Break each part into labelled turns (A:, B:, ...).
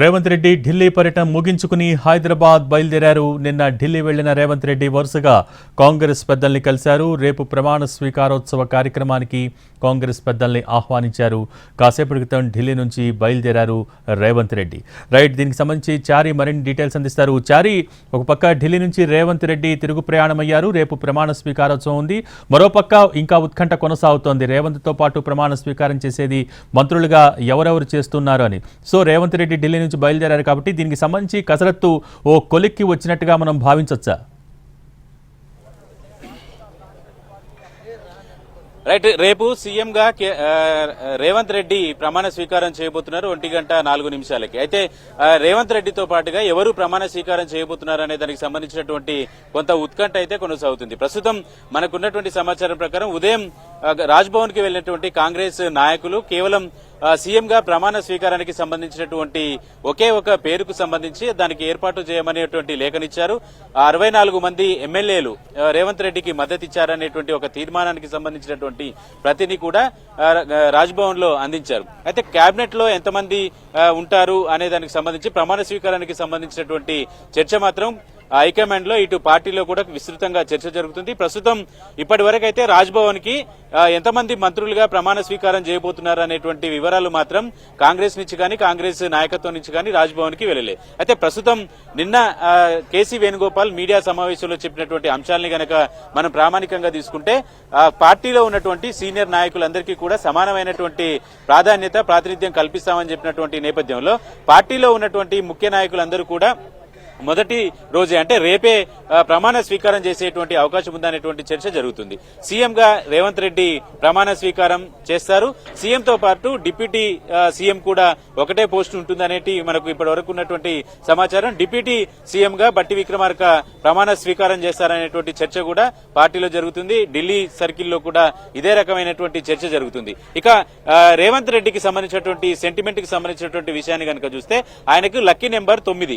A: రేవంత్ రెడ్డి ఢిల్లీ పర్యటన ముగించుకుని హైదరాబాద్ బయలుదేరారు. నిన్న ఢిల్లీ వెళ్ళిన రేవంత్ రెడ్డి వరుసగా కాంగ్రెస్ పెద్దల్ని కలిశారు. రేపు ప్రమాణ స్వీకారోత్సవ కార్యక్రమానికి కాంగ్రెస్ పెద్దల్ని ఆహ్వానించారు. కాసేపటి క్రితం ఢిల్లీ నుంచి బయలుదేరారు రేవంత్ రెడ్డి. రైట్ దీనికి సంబంధించి చారి మరిన్ని డీటెయిల్స్ అందిస్తారు. చారి ఒక పక్క ఢిల్లీ నుంచి రేవంత్ రెడ్డి తిరుగు ప్రయాణమయ్యారు. రేపు ప్రమాణ స్వీకారోత్సవం ఉంది. మరోపక్క ఇంకా ఉత్కంఠ కొనసాగుతోంది. రేవంత్తో పాటు ప్రమాణ స్వీకారం చేసేది మంత్రులుగా ఎవరెవరు చేస్తున్నారు అని. సో రేవంత్ రెడ్డి ఢిల్లీ నుంచి బయలుదేరారు కాబట్టి దీనికి సంబంధించి కసరత్తు ఓ కొలిక్కి వచ్చినట్టుగా మనం భావించవచ్చా
B: రైట్ రేపు సీఎంగా రేవంత్ రెడ్డి ప్రమాణ స్వీకారం చేయబోతున్నారు ఒంటి గంట నాలుగు నిమిషాలకి. అయితే రేవంత్ రెడ్డితో పాటుగా ఎవరు ప్రమాణ స్వీకారం చేయబోతున్నారు అనే దానికి సంబంధించినటువంటి కొంత ఉత్కంఠ అయితే కొనసాగుతుంది. ప్రస్తుతం మనకున్నటువంటి సమాచారం ప్రకారం ఉదయం రాజ్భవన్కి వెళ్ళినటువంటి కాంగ్రెస్ నాయకులు కేవలం సీఎంగా సీఎం గా ప్రమాణ స్వీకారానికి సంబంధించినటువంటి ఒకే ఒక పేరుకు సంబంధించి దానికి ఏర్పాటు చేయమనేటువంటి లేఖనిచ్చారు. అరవై నాలుగు మంది ఎమ్మెల్యేలు రేవంత్ రెడ్డికి మద్దతు ఇచ్చారనేటువంటి ఒక తీర్మానానికి సంబంధించినటువంటి ప్రతిని కూడా రాజ్భవన్లో అందించారు. అయితే కేబినెట్లో ఎంతమంది ఉంటారు అనే దానికి సంబంధించి ప్రమాణ స్వీకారానికి సంబంధించినటువంటి చర్చ మాత్రం హైకమాండ్లో ఇటు పార్టీలో కూడా విస్తృతంగా చర్చ జరుగుతుంది. ప్రస్తుతం ఇప్పటి వరకైతే రాజ్భవన్కి ఎంతమంది మంత్రులుగా ప్రమాణ స్వీకారం చేయబోతున్నారు అనేటువంటి వివరాలు మాత్రం కాంగ్రెస్ నుంచి కానీ కాంగ్రెస్ నాయకత్వం నుంచి కానీ రాజ్భవన్కి వెళ్ళలే. అయితే ప్రస్తుతం నిన్న కేసీ వేణుగోపాల్ మీడియా సమావేశంలో చెప్పినటువంటి అంశాలని గనక మనం ప్రామాణికంగా తీసుకుంటే పార్టీలో ఉన్నటువంటి సీనియర్ నాయకులందరికీ కూడా సమానమైనటువంటి ప్రాధాన్యత ప్రాతినిధ్యం కల్పిస్తామని చెప్పినటువంటి నేపథ్యంలో పార్టీలో ఉన్నటువంటి ముఖ్య నాయకులందరూ కూడా మొదటి రోజే అంటే రేపే ప్రమాణ స్వీకారం చేసేటువంటి అవకాశం ఉందనేటువంటి చర్చ జరుగుతుంది. సీఎం గా రేవంత్ రెడ్డి ప్రమాణ స్వీకారం చేస్తారు. సీఎం తో పాటు డిప్యూటీ సీఎం కూడా ఒకటే పోస్ట్ ఉంటుందనేటి మనకు ఇప్పటి వరకు ఉన్నటువంటి సమాచారం. డిప్యూటీ సీఎం గా బట్టి విక్రమార్క ప్రమాణ స్వీకారం చేస్తారనేటువంటి చర్చ కూడా పార్టీలో జరుగుతుంది. ఢిల్లీ సర్కిల్లో కూడా ఇదే రకమైనటువంటి చర్చ జరుగుతుంది. ఇక రేవంత్ రెడ్డికి సంబంధించినటువంటి సెంటిమెంట్కి సంబంధించినటువంటి విషయాన్ని కనుక చూస్తే ఆయనకు లక్కీ నెంబర్ తొమ్మిది.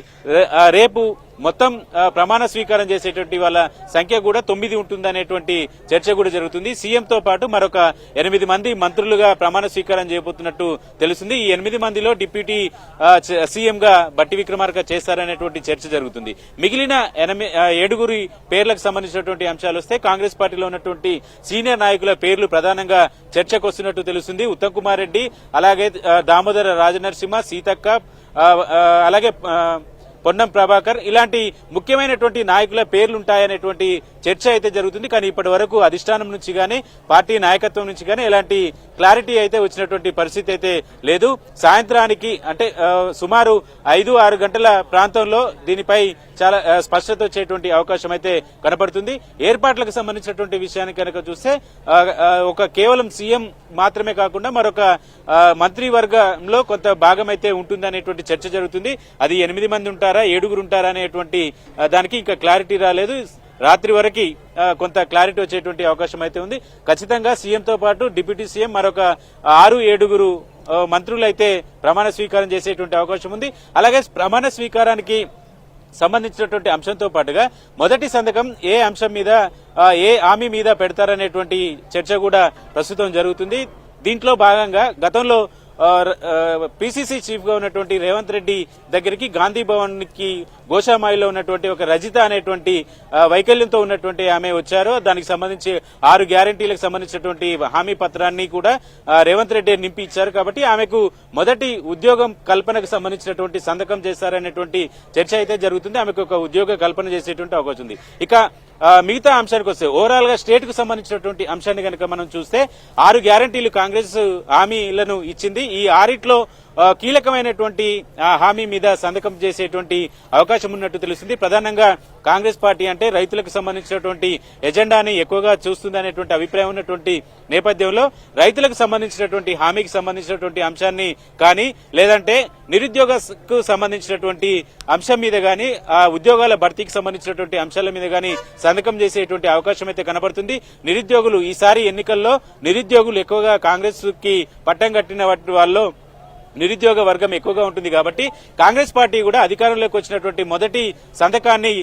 B: రేపు రేపు మొత్తం ప్రమాణ స్వీకారం చేసేటువంటి వాళ్ళ సంఖ్య కూడా తొమ్మిది ఉంటుందనేటువంటి చర్చ కూడా జరుగుతుంది. సీఎంతో పాటు మరొక ఎనిమిది మంది మంత్రులుగా ప్రమాణ స్వీకారం చేయబోతున్నట్టు తెలుస్తుంది. ఈ ఎనిమిది మందిలో డిప్యూటీ సీఎంగా సీఎం గా బట్టి విక్రమార్క చేస్తారనేటువంటి చర్చ జరుగుతుంది. మిగిలిన ఏడుగురి పేర్లకు సంబంధించినటువంటి అంశాలు వస్తే కాంగ్రెస్ పార్టీలో ఉన్నటువంటి సీనియర్ నాయకుల పేర్లు ప్రధానంగా చర్చకు వస్తున్నట్టు తెలుస్తుంది. ఉత్తమ్ కుమార్ రెడ్డి అలాగే దామోదర రాజనరసింహ సీతక్క అలాగే పొన్నం ప్రభాకర్ ఇలాంటి ముఖ్యమైనటువంటి నాయకుల పేర్లుంటాయనేటువంటి చర్చ అయితే జరుగుతుంది. కానీ ఇప్పటి వరకు అధిష్టానం నుంచి కానీ పార్టీ నాయకత్వం నుంచి కానీ ఎలాంటి క్లారిటీ అయితే వచ్చినటువంటి పరిస్థితి అయితే లేదు. సాయంత్రానికి అంటే సుమారు ఐదు ఆరు గంటల ప్రాంతంలో దీనిపై చాలా స్పష్టత వచ్చేటువంటి అవకాశం అయితే కనపడుతుంది. ఏర్పాట్లకు సంబంధించినటువంటి విషయాన్ని కనుక చూస్తే ఒక కేవలం సీఎం మాత్రమే కాకుండా మరొక మంత్రివర్గంలో కొంత భాగం అయితే ఉంటుందనేటువంటి చర్చ జరుగుతుంది. అది ఎనిమిది మంది ఉంటారా ఏడుగురు ఉంటారా అనేటువంటి దానికి ఇంకా క్లారిటీ రాలేదు. రాత్రి వరకు కొంత క్లారిటీ వచ్చేటువంటి అవకాశం అయితే ఉంది. ఖచ్చితంగా సీఎంతో పాటు డిప్యూటీ సీఎం మరొక ఆరు ఏడుగురు మంత్రులు అయితే ప్రమాణ స్వీకారం చేసేటువంటి అవకాశం ఉంది. అలాగే ప్రమాణ స్వీకారానికి సంబంధించినటువంటి అంశంతో పాటుగా మొదటి సంతకం ఏ అంశం మీద ఏ హామీ మీద పెడతారనేటువంటి చర్చ కూడా ప్రస్తుతం జరుగుతుంది. దీంట్లో భాగంగా గతంలో పిసిసి చీఫ్గా ఉన్నటువంటి రేవంత్ రెడ్డి దగ్గరికి గాంధీ భవన్కి గోషామాయిలో ఉన్నటువంటి ఒక రజిత అనేటువంటి వైకల్యంతో ఉన్నటువంటి ఆమె వచ్చారు. దానికి సంబంధించి ఆరు గ్యారంటీలకు సంబంధించినటువంటి హామీ పత్రాన్ని కూడా రేవంత్ రెడ్డి నింపి ఇచ్చారు. కాబట్టి ఆమెకు మొదటి ఉద్యోగం కల్పనకు సంబంధించినటువంటి సంతకం చేశారనేటువంటి చర్చ అయితే జరుగుతుంది. ఆమెకు ఒక ఉద్యోగ కల్పన చేసేటువంటి అవకాశం ఉంది. ఇక మిగతా అంశానికి వస్తే ఓవరాల్గా స్టేట్కు సంబంధించినటువంటి అంశాన్ని కనుక మనం చూస్తే ఆరు గ్యారంటీలు కాంగ్రెస్ హామీలను ఇచ్చింది. ఈ ఆరిట్లో కీలకమైనటువంటి హామీ మీద సంతకం చేసేటువంటి అవకాశం ఉన్నట్టు తెలుస్తుంది. ప్రధానంగా కాంగ్రెస్ పార్టీ అంటే రైతులకు సంబంధించినటువంటి ఎజెండాని ఎక్కువగా చూస్తుందనేటువంటి అభిప్రాయం ఉన్నటువంటి నేపథ్యంలో రైతులకు సంబంధించినటువంటి హామీకి సంబంధించినటువంటి అంశాన్ని కానీ లేదంటే నిరుద్యోగకు సంబంధించినటువంటి అంశం మీద కానీ ఆ ఉద్యోగాల భర్తీకి సంబంధించినటువంటి అంశాల మీద కానీ సంతకం చేసేటువంటి అవకాశం అయితే కనబడుతుంది. నిరుద్యోగులు ఈసారి ఎన్నికల్లో నిరుద్యోగులు ఎక్కువగా కాంగ్రెస్కి పట్టం కట్టిన వాటి వాళ్ళు నిరుద్యోగ వర్గం ఎక్కువగా ఉంటుంది కాబట్టి కాంగ్రెస్ పార్టీ కూడా అధికారంలోకి వచ్చినటువంటి మొదటి సంతకాన్ని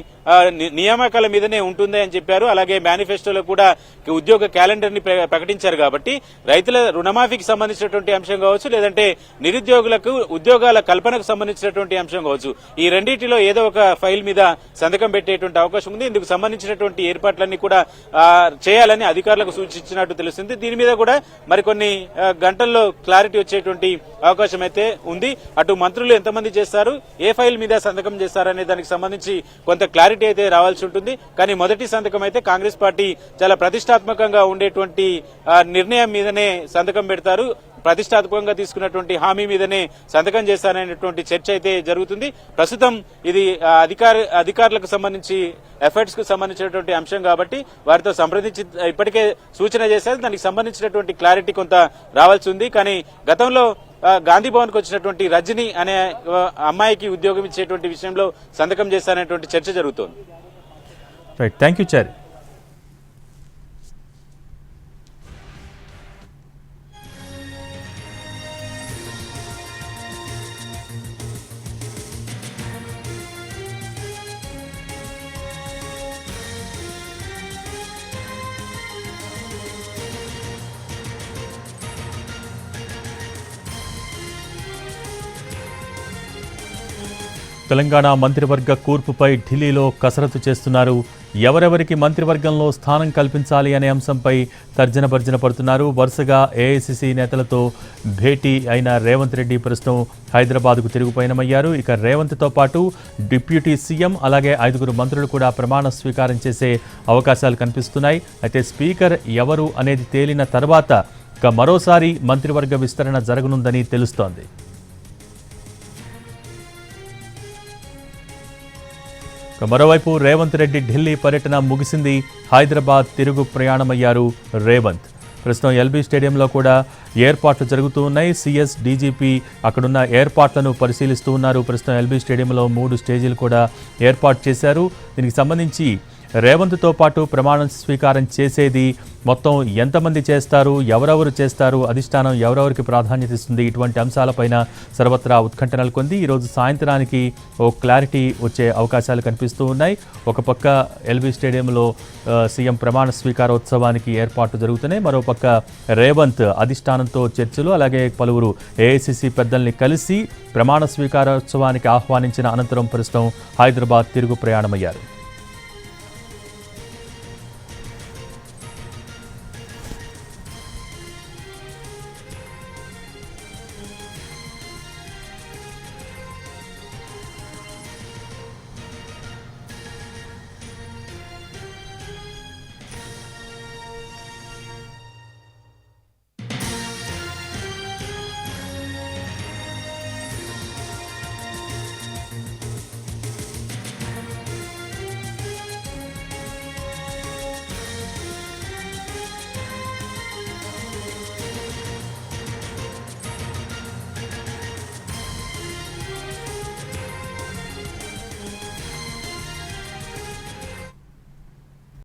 B: నియామకాల మీదనే ఉంటుంది అని చెప్పారు. అలాగే మేనిఫెస్టోలో కూడా ఉద్యోగ క్యాలెండర్ని ప్ర- ప్రకటించారు కాబట్టి రైతుల రుణమాఫీకి సంబంధించినటువంటి అంశం కావచ్చు లేదంటే నిరుద్యోగులకు ఉద్యోగాల కల్పనకు సంబంధించినటువంటి అంశం కావచ్చు. ఈ రెండింటిలో ఏదో ఒక ఫైల్ మీద సంతకం పెట్టేటువంటి అవకాశం ఉంది. ఇందుకు సంబంధించినటువంటి ఏర్పాట్లన్నీ కూడా చేయాలని అధికారులకు సూచించినట్టు తెలుస్తుంది. దీని మీద కూడా మరికొన్ని గంటల్లో క్లారిటీ వచ్చేటువంటి అవకాశం అయితే ఉంది. అటు మంత్రులు ఎంతమంది చేస్తారు ఏ ఫైల్ మీద సంతకం చేస్తారనే దానికి సంబంధించి కొంత క్లారిటీ అయితే రావాల్సి ఉంటుంది. కానీ మొదటి సంతకం అయితే కాంగ్రెస్ పార్టీ చాలా ప్రతిష్టాత్మకంగా ఉండేటువంటి నిర్ణయం మీదనే సంతకం పెడతారు. ప్రతిష్టాత్మకంగా తీసుకున్నటువంటి హామీ మీదనే సంతకం చేస్తారనేటువంటి చర్చ అయితే జరుగుతుంది. ప్రస్తుతం ఇది అధికార అధికారులకు సంబంధించి ఎఫర్ట్స్కు సంబంధించినటువంటి అంశం కాబట్టి వారితో సంప్రదించి ఇప్పటికే సూచన చేశారు. దానికి సంబంధించినటువంటి క్లారిటీ కొంత రావాల్సి ఉంది. కానీ గతంలో గాంధీ భవన్కి వచ్చినటువంటి రజని అనే అమ్మాయికి ఉద్యోగం ఇచ్చేటువంటి విషయంలో సంతకం చేస్తారనేటువంటి చర్చ జరుగుతోంది.
A: Right thank you Chari Telangana మంత్రివర్గ కూర్పుపై ఢిల్లీలో కసరత్తు చేస్తున్నారు. ఎవరెవరికి మంత్రివర్గంలో స్థానం కల్పించాలి అనే అంశంపై తర్జన భర్జన పడుతున్నారు. వరుసగా ఏఐసిసి నేతలతో భేటీ అయిన రేవంత్ రెడ్డి ప్రస్తుతం హైదరాబాద్కు తిరుగు పయనమయ్యారు ఇక రేవంత్తో పాటు డిప్యూటీ సీఎం అలాగే ఐదుగురు మంత్రులు కూడా ప్రమాణ స్వీకారం చేసే అవకాశాలు కనిపిస్తున్నాయి. అయితే స్పీకర్ ఎవరు అనేది తేలిన తర్వాత ఇక మరోసారి మంత్రివర్గ విస్తరణ జరగనుందని తెలుస్తోంది. మరోవైపు రేవంత్ రెడ్డి ఢిల్లీ పర్యటన ముగిసింది. హైదరాబాద్ తిరుగు ప్రయాణమయ్యారు రేవంత్. ప్రస్తుతం ఎల్బీ స్టేడియంలో కూడా ఏర్పాట్లు జరుగుతూ ఉన్నాయి. సిఎస్ డీజీపీ అక్కడున్న ఏర్పాట్లను పరిశీలిస్తూ ఉన్నారు. ప్రస్తుతం ఎల్బీ స్టేడియంలో మూడు స్టేజీలు కూడా ఏర్పాటు చేశారు. దీనికి సంబంధించి రేవంత్తో పాటు ప్రమాణం స్వీకారం చేసేది మొత్తం ఎంతమంది చేస్తారు ఎవరెవరు చేస్తారు అధిష్టానం ఎవరెవరికి ప్రాధాన్యత ఇస్తుంది ఇటువంటి అంశాలపైన సర్వత్రా ఉత్కంఠ నెలకొంది. ఈరోజు సాయంత్రానికి ఓ క్లారిటీ వచ్చే అవకాశాలు కనిపిస్తూ ఉన్నాయి. ఒక పక్క ఎల్బీ స్టేడియంలో సీఎం ప్రమాణ స్వీకారోత్సవానికి ఏర్పాట్లు జరుగుతున్నాయి. మరోపక్క రేవంత్ అధిష్టానంతో చర్చలు అలాగే పలువురు ఏఐసిసి పెద్దల్ని కలిసి ప్రమాణ స్వీకారోత్సవానికి ఆహ్వానించిన అనంతరం ప్రస్తుతం హైదరాబాద్ తిరుగు ప్రయాణమయ్యారు.